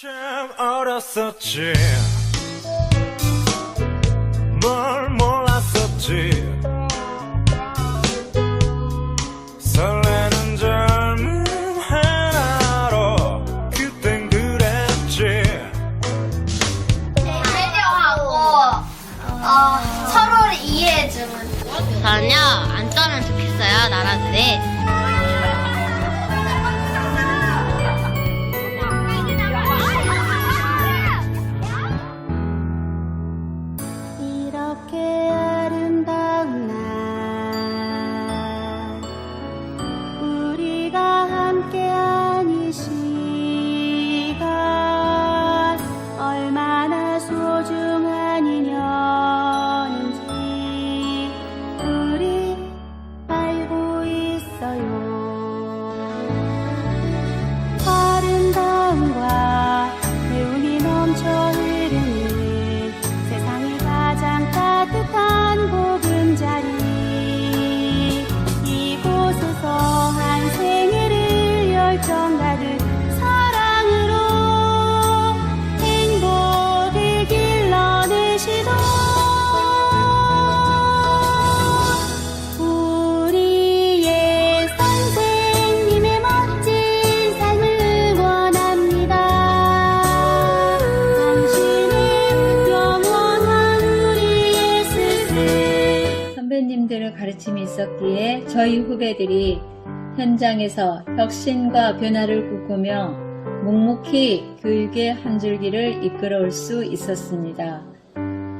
참 어렸었지. 뭘 몰랐었지. 설레는 젊음 하나로 그땐 그랬지. 배려하고 어, 서로를 이해해주는. 전혀 안 떠면 좋겠어요, 나라들이. 따뜻한 보금자리 선배님들의 가르침이 있었기에 저희 후배들이 현장에서 혁신과 변화를 꿈꾸며 묵묵히 교육의 한 줄기를 이끌어올 수 있었습니다.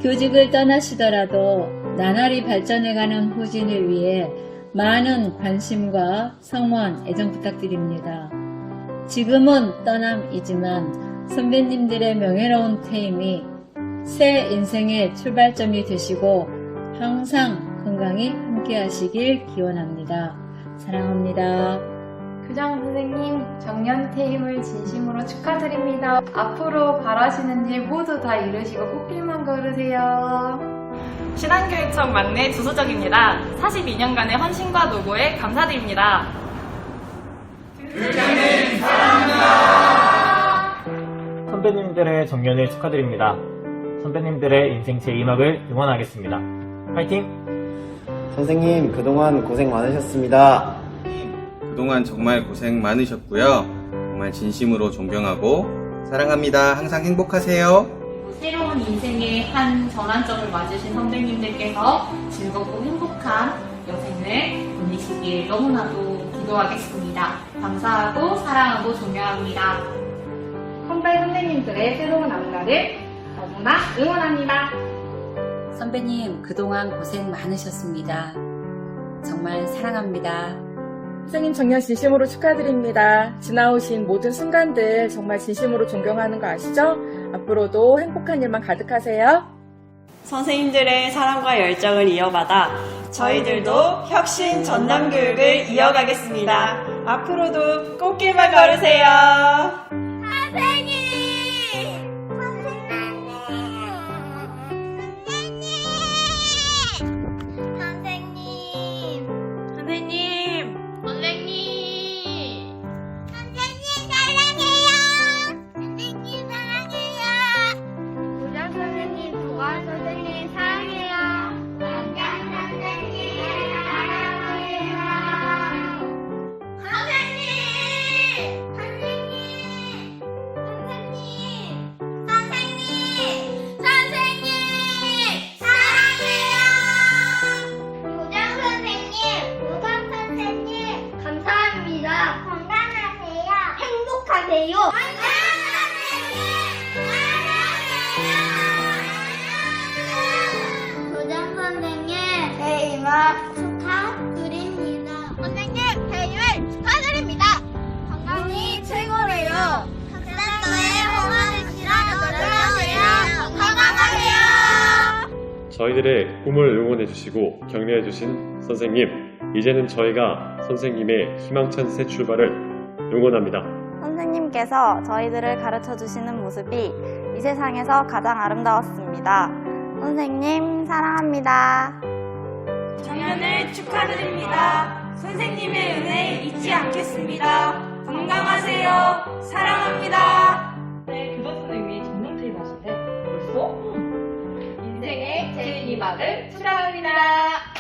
교직을 떠나시더라도 나날이 발전해가는 후진을 위해 많은 관심과 성원, 애정 부탁드립니다. 지금은 떠남이지만 선배님들의 명예로운 퇴임이 새 인생의 출발점이 되시고 항상 건강히 함께 하시길 기원합니다. 사랑합니다. 교장 선생님 정년 퇴임을 진심으로 축하드립니다. 앞으로 바라시는 일 모두 다 이루시고 꽃길만 걸으세요. 신한교육청 막내 주소정입니다. 42년간의 헌신과 노고에 감사드립니다. 선배님들의 정년을 축하드립니다. 선배님들의 인생 제2막을 응원하겠습니다. 파이팅! 선생님, 그동안 고생 많으셨습니다. 그동안 정말 고생 많으셨고요. 정말 진심으로 존경하고 사랑합니다. 항상 행복하세요. 새로운 인생의 한 전환점을 맞으신 선배님들께서 즐겁고 행복한 여생을 보내시길 너무나도 기도하겠습니다. 감사하고 사랑하고 존경합니다. 선배 선생님들의 새로운 앞날을 너무나 응원합니다. 선배님, 그동안 고생 많으셨습니다. 정말 사랑합니다. 선생님 정년 진심으로 축하드립니다. 지나오신 모든 순간들 정말 진심으로 존경하는 거 아시죠? 앞으로도 행복한 일만 가득하세요. 선생님들의 사랑과 열정을 이어받아 저희들도 혁신 전담 교육을 이어가겠습니다. 앞으로도 꽃길만 걸으세요. 선생님! 행복하세요. 교장 선생님, 퇴임을 축하드립니다. 선생님, 퇴임을 축하드립니다. 건강이 최고래요. 홍아주시라 노력하세요. 건강하세요. 저희들의 꿈을 응원해주시고 격려해주신 선생님, 이제는 저희가 선생님의 희망찬 새 출발을 응원합니다. 선생님께서 저희들을 가르쳐 주시는 모습이 이 세상에서 가장 아름다웠습니다. 선생님 사랑합니다. 정년을 축하드립니다. 선생님의 은혜 잊지 않겠습니다. 건강하세요. 사랑합니다. 네, 그것을 위해 정년퇴임 하신데 벌써? 음. 인생의 제2막을 축하합니다.